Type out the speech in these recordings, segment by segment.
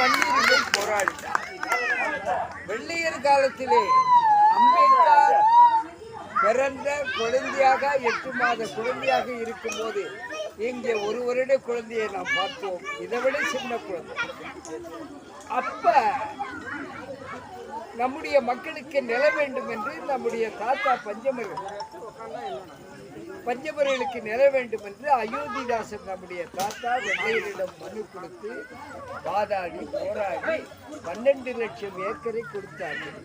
மண்ணிலே போராடினார் வெள்ளையர் காலத்திலே அம்பேத்கர் பிறந்த குழந்தையாக எட்டு மாத குழந்தையாக இருக்கும்போது இங்கே ஒரு வருட குழந்தையை நாம் பார்த்தோம். இதை விட சின்ன குழந்தை. அப்ப நம்முடைய மக்களுக்கு நில வேண்டும் என்று நம்முடைய தாத்தா பஞ்சமர்கள் பஞ்சமர்களுக்கு நில வேண்டும் என்று அயோத்திதாசன் நம்முடைய தாத்தா வெள்ளையரிடம் மனு கொடுத்து வாதாடி போராடி பன்னெண்டு லட்சம் ஏக்கரை கொடுத்தார்கள்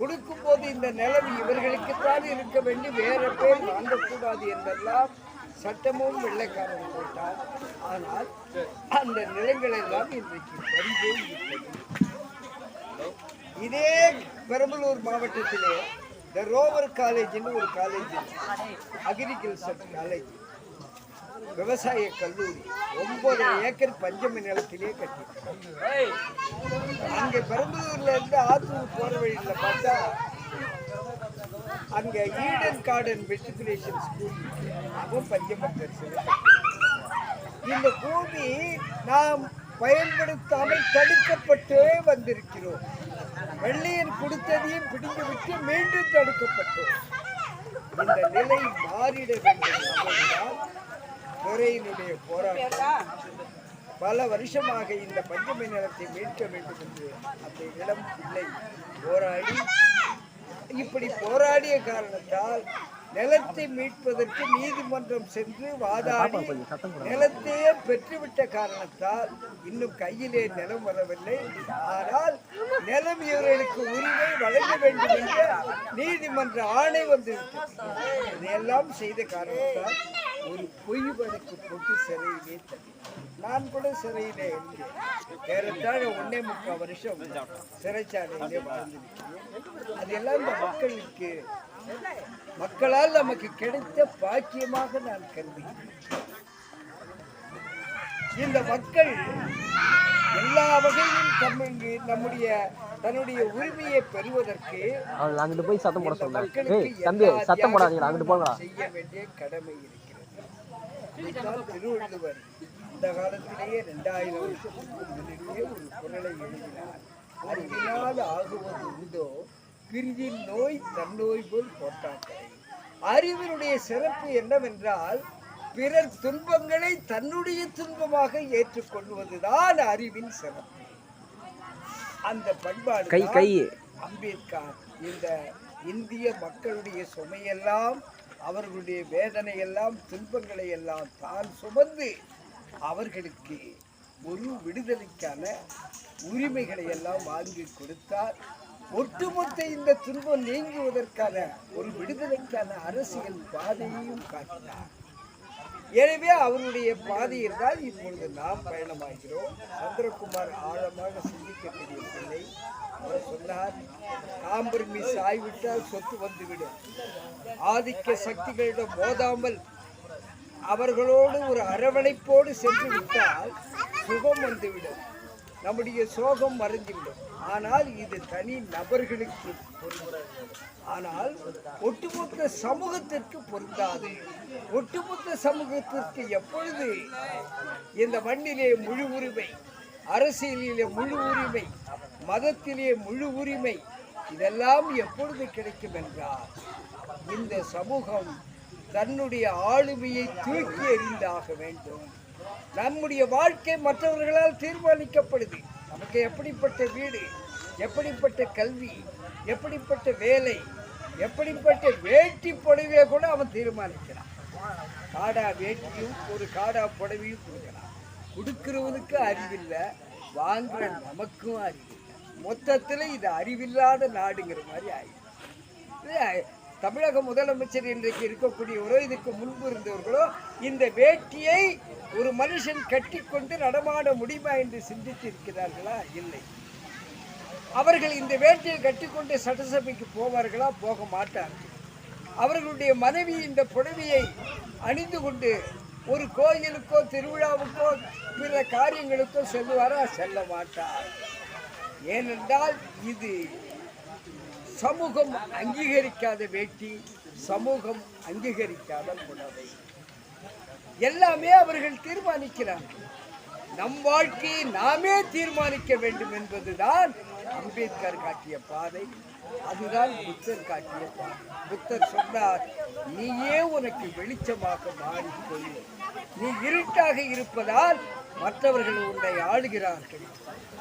கொடுக்கும்போது இந்த நிலம் இவர்களுக்குத்தான் இருக்க வேண்டும். வேற பேர் வாங்கக்கூடாது என்றெல்லாம் சட்டமும் வெள்ளைக்காரன் போட்டார் ஆனால் அந்த நிலங்கள் எல்லாம் இன்றைக்கு பறிவே இருக்கிறது இதே பெரம்பலூர் மாவட்டத்திலே த ரோவர் காலேஜ்னு ஒரு காலேஜ் அக்ரிகல்ச்சர் காலேஜ் விவசாய கல்லூரி. ஒன்பது ஏக்கர் பஞ்சமி நிலத்திலே கட்டி அங்கே பெரம்பலூர்ல இருந்து ஆத்தூர் போற வழியில பார்த்தா அங்க ஈடன் கார்டன் மெட்ரிகுலேஷன் ஸ்கூல் அதுவும் பஞ்சமத்தர் இந்த பூமி நாம் பயன்படுத்தாமல் தடுக்கப்பட்டே வந்திருக்கிறோம். வெள்ளையன் கொடுத்ததையும் பிடித்துவிட்டு மீண்டும் தடுக்கப்பட்டோம். இந்த நிலை மாறிட வேண்டும் துறையினுடைய போராட்டம். பல வருஷமாக இந்த பஞ்சமை நிலத்தை மீட்க வேண்டும் என்று அந்த இளம் பிள்ளை போராடி இப்படி போராடிய காரணத்தால் நிலத்தை மீட்பதற்கு நீதிமன்றம் சென்று வாதாடி நிலத்தையே பெற்றுவிட்ட காரணத்தால் இன்னும் கையிலே நிலம் வரவில்லை. ஆனால் நிலம் இவர்களுக்கு உரிமை வழங்க வேண்டும் என்று நீதிமன்ற ஆணை வந்துவிட்டது. இதையெல்லாம் செய்த காரணத்தால் ஒரு பொய் வழக்கு போட்டு சிறையிலே தள்ளி நான் கூட சிறையிலே இருந்தேன். ஏறத்தாழ ஒன்னே முக்கால் வருஷம் சிறைச்சாலையிலே வாழ்ந்திருக்கிறேன். அதெல்லாம் இந்த மக்களுக்கு மக்களால் நமக்கு கிடைத்த பாக்கியமாக நான் கருதுகிறேன். இந்த மக்கள் எல்லா வகையிலும் தம்முக்கு நம்முடைய தன்னுடைய உரிமையை பெறுவதற்கு அங்கிட்டு போய் சத்தம் போட சொல்றேன் தம்பி சத்தம் போடாதீங்க அங்கிட்டு தியாகத்தையும் செய்ய வேண்டிய கடமை இருக்கிறது இதைத்தான் திருவள்ளுவர் இந்த காலத்திலேயே ரெண்டாயிரம் வருஷத்துக்கு முன்னாடியே ஒரு குரலை எழுதினார் அறிவினால் ஆகுவது உண்டோ பிரிதின் நோய் தன்னோய் போல் போட்டாட்டை அறிவினுடைய சிறப்பு என்னவென்றால் பிறர் துன்பங்களை தன்னுடைய துன்பமாக ஏற்றுக்கொள்வதுதான் அறிவின் சிறப்பு அந்த பண்பாடு அம்பேத்கர் இந்த இந்திய மக்களுடைய சுமையெல்லாம் அவர்களுடைய வேதனையெல்லாம் துன்பங்களை எல்லாம் தான் சுமந்து அவர்களுக்கு ஒரு விடுதலைக்கான உரிமைகளை எல்லாம் வாங்கி கொடுத்தார். ஒட்டுமொத்த இந்த துன்பம் நீங்குவதற்கான ஒரு விடுதலைக்கான அரசியல் பாதையையும் காட்டினார். எனவே அவருடைய பாதையில் தான் இப்பொழுது நாம் பயணமாகிறோம். சந்திரகுமார் ஆழமாக சிந்திக்கக்கூடிய பிள்ளை அவர் சொன்னார் காம்பர்மிஸ் ஆய்விட்டால் சொத்து வந்துவிடும். ஆதிக்க சக்திகளிடம் மோதாமல் அவர்களோடு ஒரு அரவணைப்போடு சென்று விட்டால் சுகம் வந்துவிடும். நம்முடைய சோகம் மறைந்துவிடும். ஆனால் இது தனி நபர்களுக்கு ஆனால் ஒட்டுமொத்த சமூகத்திற்கு பொருந்தாது. ஒட்டுமொத்த சமூகத்திற்கு எப்பொழுது இந்த மண்ணிலே முழு உரிமை அரசியலிலே முழு உரிமை மதத்திலே முழு உரிமை இதெல்லாம் எப்பொழுது கிடைக்கும் என்றால் இந்த சமூகம் தன்னுடைய ஆளுமையை தூக்கி எறிந்தாக வேண்டும். நம்முடைய வாழ்க்கை மற்றவர்களால் தீர்மானிக்கப்படுது. நமக்கு எப்படிப்பட்ட வீடு எப்படிப்பட்ட கல்வி எப்படிப்பட்ட வேலை எப்படிப்பட்ட வேட்டி புடவையை கூட அவன் தீர்மானிக்கிறான். காடா வேட்டியும் ஒரு காடா புடவையும் கொடுக்கலாம் கொடுக்கிறவனுக்கு அறிவில்லை வாங்குற நமக்கும் அறிவில்லை. மொத்தத்தில் இது அறிவில்லாத நாடுங்கிற மாதிரி ஆயிடுச்சு. இது தமிழக முதலமைச்சர் இன்றைக்கு இருக்கக்கூடியவரோ இதுக்கு முன்பு இருந்தவர்களோ இந்த வேட்டியை ஒரு மனுஷன் கட்டிக்கொண்டு நடமாட முடியுமா என்று சிந்தித்து இருக்கிறார்களா இல்லை. அவர்கள் இந்த வேட்டியை கட்டிக்கொண்டு சட்டசபைக்கு போவார்களா? போக மாட்டார்கள். அவர்களுடைய மனைவி இந்த புடவையை அணிந்து கொண்டு ஒரு கோயிலுக்கோ திருவிழாவுக்கோ பிற காரியங்களுக்கோ செல்வாரா செல்ல மாட்டார். ஏனென்றால் இது சமூகம் அங்கீகரிக்காத வேட்டி சமூகம் அங்கீகரிக்காத புடவை. எல்லாமே அவர்கள் தீர்மானிக்கிறார்கள். நம் வாழ்க்கையை நாமே தீர்மானிக்க வேண்டும் என்பதுதான் அம்பேத்கர் காட்டிய பாதை. அதுதான் புத்தர் காட்டிய பாதை. புத்தர் சொன்னார் நீயே உனக்கு வெளிச்சமாக மாறிக்கொள். நீ இருட்டாக இருப்பதால் மற்றவர்கள் உன்னை ஆளுகிறார்கள்.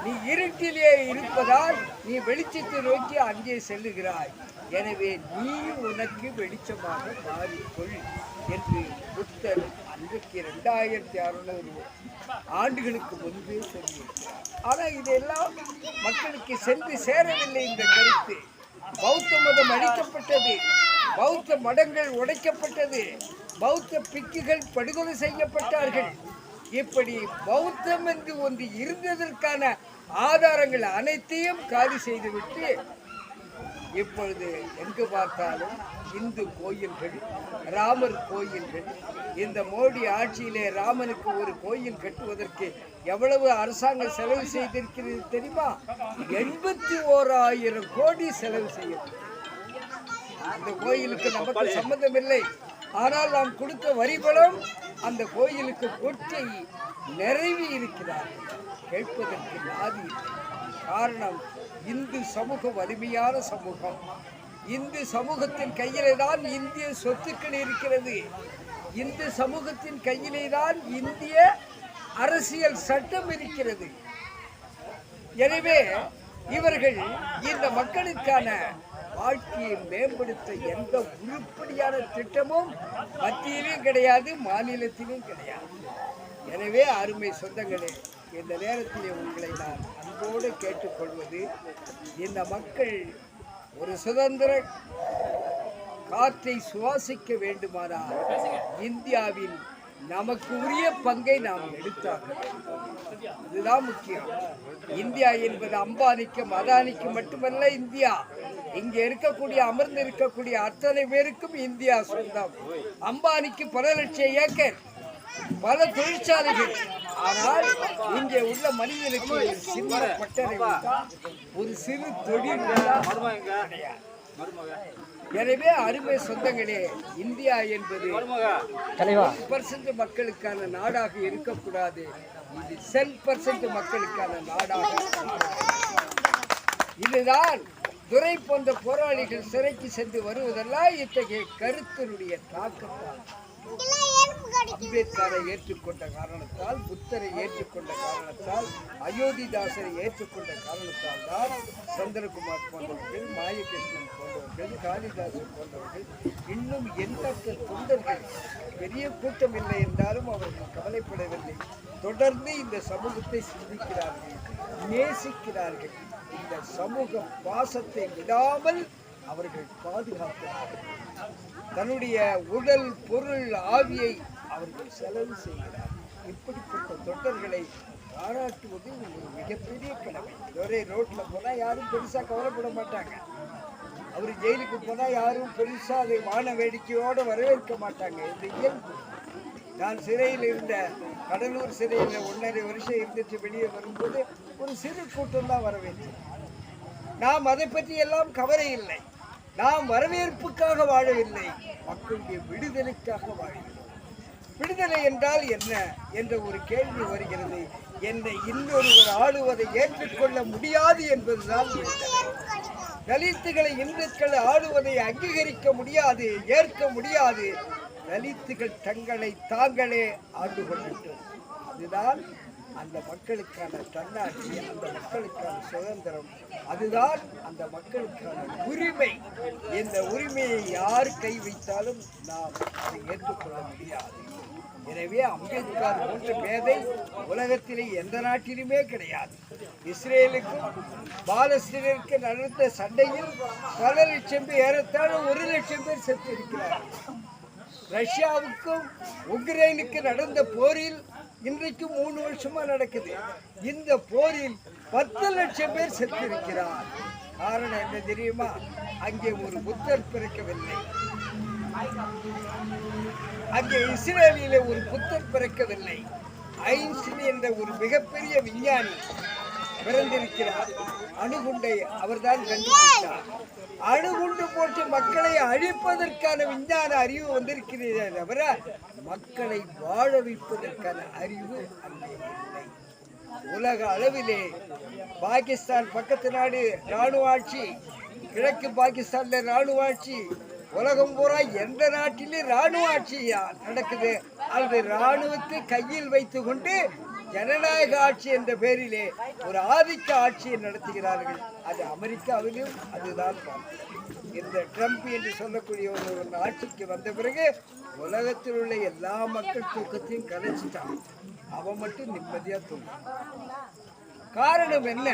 நீ இருட்டிலே இருப்பதால் நீ வெளிச்சத்தை நோக்கி அங்கே செல்லுகிறாய். எனவே நீ உனக்கு வெளிச்சமாக மாறிக்கொள் என்று புத்தர் அன்றைக்கு ரெண்டாயிரத்தி அறுநூறு ஆண்டுகளுக்கு முன்பே சொல்லியிருக்கிறார். ஆனால் இதெல்லாம் மக்களுக்கு சென்று சேரவில்லை இந்த கருத்து. பௌத்த மதம் அழிக்கப்பட்டது. பௌத்த மடங்கள் உடைக்கப்பட்டது. பௌத்த பிக்குகள் படுகொலை செய்யப்பட்டார்கள். இப்படி பௌத்தம் என்று ஒன்று இருந்ததற்கான ஆதாரங்கள் அனைத்தையும் காலி செய்துவிட்டு இப்பொழுது எங்கு பார்த்தாலும் இந்து கோயில்கள் ராமர் கோயில்கள் இந்த மோடி ஆட்சியிலே ராமனுக்கு ஒரு கோயில் கட்டுவதற்கு எவ்வளவு அரசாங்கம் செலவு செய்திருக்கிறது தெரியுமா? எண்பத்தி ஓராயிரம் கோடி செலவு செய்யும் அந்த கோயிலுக்கு நமக்கு சம்பந்தம் இல்லை ஆனால் நாம் கொடுத்த வரிபலம் அந்த கோயிலுக்கு கொட்டை நிறைவி இருக்கிறார்கள் கேட்பதற்கு நாதி. காரணம் இந்து சமூகம் வலிமையான சமூகம். இந்து சமூகத்தின் கையிலே தான் இந்திய சொத்துக்கள் இருக்கிறது. இந்து சமூகத்தின் கையிலே தான் இந்திய அரசியல் சட்டம் இருக்கிறது. எனவே இவர்கள் இந்த மக்களுக்கான வாழ்க்கையை மேம்படுத்த எந்த உருப்படியான திட்டமும் மத்தியிலும் கிடையாது மாநிலத்திலும் கிடையாது. எனவே அருமை சொந்தங்களே இந்த நேரத்தில் உங்களை நான் அன்போடு கேட்டுக்கொள்வது இந்த மக்கள் ஒரு சுதந்திர காற்றை சுவாசிக்க வேண்டுமானால் இந்தியாவில் நமக்கு உரிய பங்கை நாம் எடுத்தாக இதுதான் முக்கியம். இந்தியா என்பது அம்பானிக்கும் அதானிக்கும் மட்டுமல்ல இந்தியா. இங்கே இருக்கக்கூடிய அமர்ந்து இருக்கக்கூடிய அத்தனை பேருக்கும் இந்தியா சொந்தம். அம்பானிக்கு பல லட்சம் ஏக்கர் பல தொழிற்சாலைகள். ஆனால் இங்கே உள்ள மனிதனுக்கு ஒரு சின்ன பட்டறை ஒரு சிறு தொழில் கிடையாது. எனவே அருமை சொந்தங்களே இந்தியா என்பது பர்சன்ட் மக்களுக்கான நாடாக இருக்கக்கூடாது. இது சென் பர்சன்ட் மக்களுக்கான நாடாக. இதுதான் துரை போன்ற போராளிகள் சிறைக்கு சென்று வருவதெல்லாம் இத்தகைய கருத்தினுடைய தாக்கத்தால். அம்பேத்கரை ஏற்றுக்கொண்ட காரணத்தால் புத்தரை ஏற்றுக்கொண்ட காரணத்தால் அயோத்திதாசரை ஏற்றுக்கொண்ட காரணத்தால் தான் சந்திரகுமார் போன்றவர்கள் மாயகிருஷ்ணன் போன்றவர்கள் காளிதாசன் போன்றவர்கள் இன்னும் எண்ணற்ற தொண்டர்கள் பெரிய கூட்டம் இல்லை என்றாலும் அவர்கள் கவலைப்படவில்லை. தொடர்ந்து இந்த சமூகத்தை சிந்திக்கிறார்கள் நேசிக்கிறார்கள். இந்த சமூக பாசத்தை விடாமல் அவர்கள் பாதுகாக்கிறார்கள். தன்னுடைய உடல் பொருள் ஆவியை அவர்கள் செலவு செய்கிறார். இப்படிப்பட்ட தொண்டர்களை பாராட்டுவது ஒரு மிகப்பெரிய கடமை. ஒரே ரோட்டில் போனால் யாரும் பெருசாக கவலைப்பட மாட்டாங்க. அவர் ஜெயிலுக்கு போனால் யாரும் பெருசாக அதை வான வேடிக்கையோடு வரவேற்க மாட்டாங்க. இந்த இயல்பு. நான் சிறையில் இருந்த கடலூர் சிறையில் ஒன்றரை வருஷம் இருந்துட்டு வெளியே வரும்போது ஒரு சிறு கூட்டம் தான் வரவேற்றேன் நாம் அதை பற்றி எல்லாம் கவலை இல்லை. நாம் வரவேற்புக்காக வாழவில்லை. மக்களுடைய விடுதலைக்காக வாழ விடுதலை என்றால் என்ன என்ற ஒரு கேள்வி வருகிறது. என்னை இன்னொருவர் ஆளுவதை ஏற்றுக்கொள்ள முடியாது என்பதுதான் தலித்துகளை இந்துக்கள் ஆளுவதை அங்கீகரிக்க முடியாது ஏற்க முடியாது. தலித்துகள் தங்களை தாங்களே ஆண்டு கொள்ளட்டும் அதுதான் அந்த மக்களுக்கான தன்னாட்சி அந்த மக்களுக்கான சுதந்திரம் அதுதான் அந்த மக்களுக்கான உரிமை. இந்த உரிமையை யார் கை வைத்தாலும் நாம் அதை ஏற்றுக்கொள்ள முடியாது. எனவே அம்பேத்கர் போன்ற பேதை உலகத்திலே எந்த நாட்டிலுமே கிடையாது. இஸ்ரேலுக்கும் பாலஸ்தீனருக்கு நடந்த சண்டையில் பல லட்சம் பேர் ஏறத்தாழ ஒரு லட்சம் பேர் செத்து இருக்கிறார்கள். ரஷ்யாவுக்கும் உக்ரைனுக்கு நடந்த போரில் இன்றைக்கு மூணு வருஷமா நடக்குது. இந்த போரில் பத்து லட்சம் பேர் செத்திருக்கிறார். காரணம் என்ன தெரியுமா? அங்கே ஒரு புத்தர் பிறக்கவில்லை. அங்கே இஸ்ரேலியில ஒரு புத்தர் பிறக்கவில்லை. ஐன்ஸ்டீன் என்ற ஒரு மிகப்பெரிய விஞ்ஞானி பிறந்திருக்கிறார். அணுகுண்டை அவர்தான் கண்டுபிடித்தார். அணுகுண்டு போட்டு மக்களை அழிப்பதற்கான விஞ்ஞான அறிவு வந்திருக்கிறதே தவிர மக்களை வாழ வைப்பதற்கான அறிவு அங்கே இல்லை. உலக அளவிலே பாகிஸ்தான் பக்கத்து நாடு ராணுவ ஆட்சி கிழக்கு பாகிஸ்தான்ல ராணுவ ஆட்சி உலகம் பூரா எந்த நாட்டிலும் ராணுவ ஆட்சி நடக்குது. அல்லது ராணுவத்தை கையில் வைத்துக்கொண்டு ஜனநாயக ஆட்சி என்ற பெயரிலே ஒரு ஆதிக்க ஆட்சியை நடத்துகிறார்கள். அது அமெரிக்காவிலும் அதுதான் இந்த ட்ரம்ப் என்று சொல்லக்கூடிய ஒரு ஒரு ஆட்சிக்கு வந்த பிறகு உலகத்தில் உள்ள எல்லா மக்கள் தூக்கத்தையும் கலைச்சிட்டான். அவன் மட்டும் நிம்மதியா தூங்கான் காரணம் என்ன?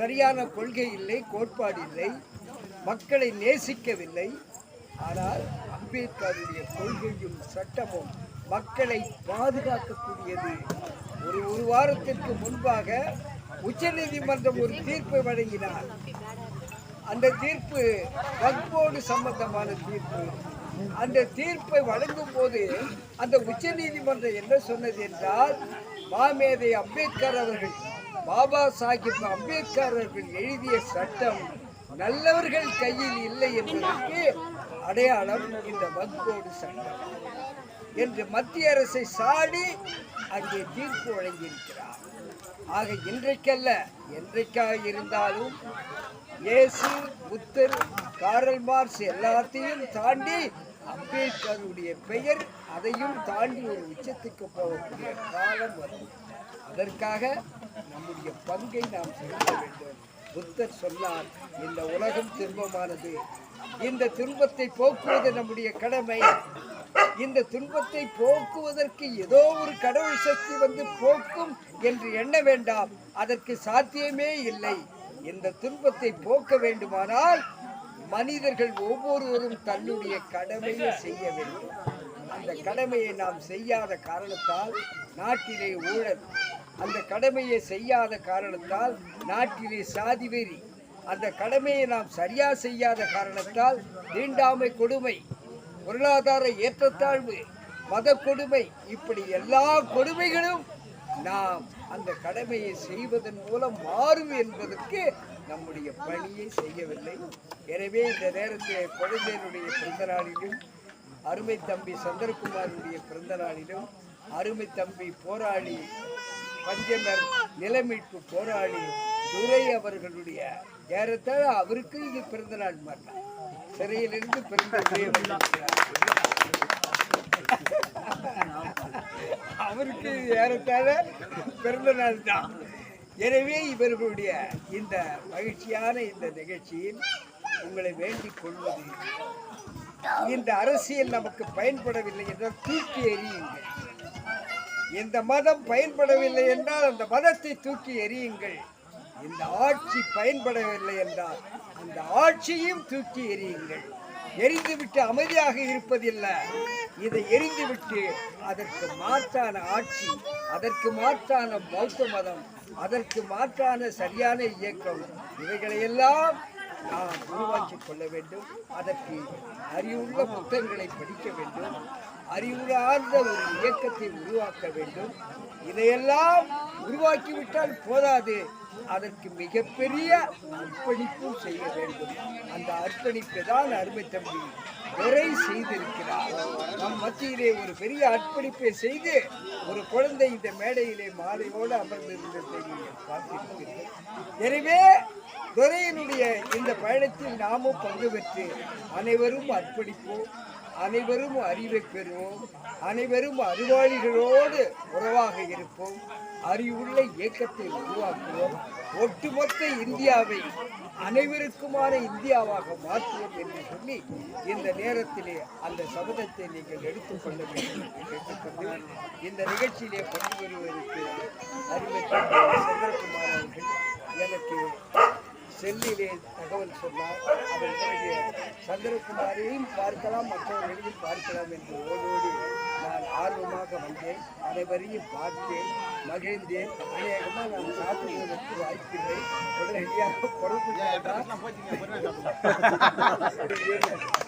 சரியான கொள்கை இல்லை கோட்பாடு இல்லை மக்களை நேசிக்கவில்லை. ஆனால் அம்பேத்கருடைய கொள்கையும் சட்டமும் மக்களை பாதுகாக்கக்கூடியது. ஒரு ஒரு வாரத்திற்கு முன்பாக உச்சநீதிமன்றம் ஒரு தீர்ப்பை வழங்கினார். அந்த தீர்ப்பு வக்போடு சம்பந்தமான தீர்ப்பு. அந்த தீர்ப்பை வழங்கும் போது அந்த உச்சநீதிமன்றம் என்ன சொன்னது என்றால் மாமேதை அம்பேத்கர் அவர்கள் பாபா சாஹிப் அம்பேத்கர் அவர்கள் எழுதிய சட்டம் நல்லவர்கள் கையில் இல்லை என்பதற்கு அடையாளம் இந்த வக்போடு சட்டம். என்று மத்திய அரசை சாடி அங்கே தீர்ப்பு வழங்கியிருக்கிறார் ஆக இன்றைக்கல்ல என்றைக்காக இருந்தாலும் இயேசு புத்தர் காரல் மார்ஸ் எல்லாத்தையும் தாண்டி அம்பேத்கருடைய பெயர் அதையும் தாண்டி ஒரு உச்சத்துக்கு போகக்கூடிய காலம் வரும். அதற்காக நம்முடைய பங்கை நாம் செலுத்த வேண்டும். புத்தர் சொன்னார் இந்த உலகம் துன்பமானது. இந்த துன்பத்தை போக்குவது நம்முடைய கடமை. இந்த துன்பத்தை போக்குவதற்கு ஏதோ ஒரு கடவுள் சக்தி வந்து போக்கும் என்று எண்ண வேண்டாம். அதற்கு சாத்தியமே இல்லை. இந்த துன்பத்தை போக்க வேண்டுமானால் மனிதர்கள் ஒவ்வொருவரும் தன்னுடைய கடமையை செய்ய வேண்டும். அந்த கடமையை நாம் செய்யாத காரணத்தால் நாட்டிலே ஊழல். அந்த கடமையை செய்யாத காரணத்தால் நாட்டிலே சாதி வெறி. அந்த கடமையை நாம் சரியா செய்யாத காரணத்தால் தீண்டாமை கொடுமை. பொருளாதார ஏற்றத்தாழ்வு மத கொடுமை இப்படி எல்லா கொடுமைகளும் நாம் அந்த கடமையை செய்வதன் மூலம் மாறும் என்பதற்கு நம்முடைய பணியை செய்யவில்லை. எனவே இந்த நேரத்தில் குழந்தையினுடைய பிறந்த நாளிலும் அருமை தம்பி சந்திரகுமாருடைய பிறந்த நாளிலும் அருமை தம்பி போராளி பஞ்சமர் நிலமீட்பு போராளி துரை அவர்களுடைய ஏறத்தாழ அவருக்கு இது பிறந்த நாள் மாட்டார் சிறையிலிருந்து பிறந்த அவருக்கு ஏறத்தாழ பிறந்த நாள் தான். எனவே இவர்களுடைய இந்த மகிழ்ச்சியான இந்த நிகழ்ச்சியில் உங்களை வேண்டிக் கொள்வது இந்த அரசியல் நமக்கு பயன்படவில்லை என்றால் தூக்கி எறியுங்கள். இந்த மதம் பயன்படவில்லை என்றால் அந்த மதத்தை தூக்கி எறியுங்கள். இந்த ஆட்சி பயன்படவில்லை என்றால் அந்த ஆட்சியும் தூக்கி எறியுங்கள். எரிந்துவிட்டு அமைதியாக இருப்பதில்லை. இதை எரிந்துவிட்டு அதற்கு மாற்றான ஆட்சி அதற்கு மாற்றான பௌத்த மதம் அதற்கு மாற்றான சரியான இயக்கம் இவைகளையெல்லாம் நாம் உருவாக்கிக் கொள்ள வேண்டும். அதற்கு அறிவுள்ள புத்தகங்களை படிக்க வேண்டும். அறிவுறார்ந்த ஒரு இயக்கத்தை உருவாக்க வேண்டும். இதையெல்லாம் உருவாக்கிவிட்டால் போதாது. அதற்கு மிகப்பெரிய அர்ப்பணிப்பும் செய்ய வேண்டும். அந்த அர்ப்பணிப்பை தான் அருமை தம்பி விரை செய்திருக்கிறார். நம் மத்தியிலே ஒரு பெரிய அர்ப்பணிப்பை செய்து ஒரு குழந்தை இந்த மேடையிலே மாலையோடு அமர்ந்திருந்ததை நீங்கள் பார்த்திருக்கிறீர்கள் எனவே துரையினுடைய இந்த பயணத்தில் நாமும் பங்கு பெற்று அனைவரும் அர்ப்பணிப்போம். அனைவரும் அறிவை பெறுவோம். அனைவரும் அறிவாளிகளோடு உறவாக இருப்போம். அறிவுள்ள இயக்கத்தை உருவாக்குவோம். ஒட்டுமொத்த இந்தியாவை அனைவருக்குமான இந்தியாவாக மாற்றுவோம் என்று சொல்லி இந்த நேரத்திலே அந்த சபதத்தை நீங்கள் எடுத்துக்கொள்ள வேண்டும் என்று இந்த நிகழ்ச்சியிலே பங்கு பெறுவதற்கு அறிவை சந்திரகுமார் அவர்கள் எனக்கு செல்லிலே தகவல் சொன்னார். அவர் சந்திரகுமாரையும் பார்க்கலாம் மற்றவர்களையும் பார்க்கலாம் என்று ஓடோடி ஆர்வமாக வந்தேன். அனைவரையும் பார்த்தேன் மகிழ்ந்தேன். அநேகமாக நான் சாப்பிடுவதற்கு வாய்ப்பில்லை. உடனடியாக பொறுப்பு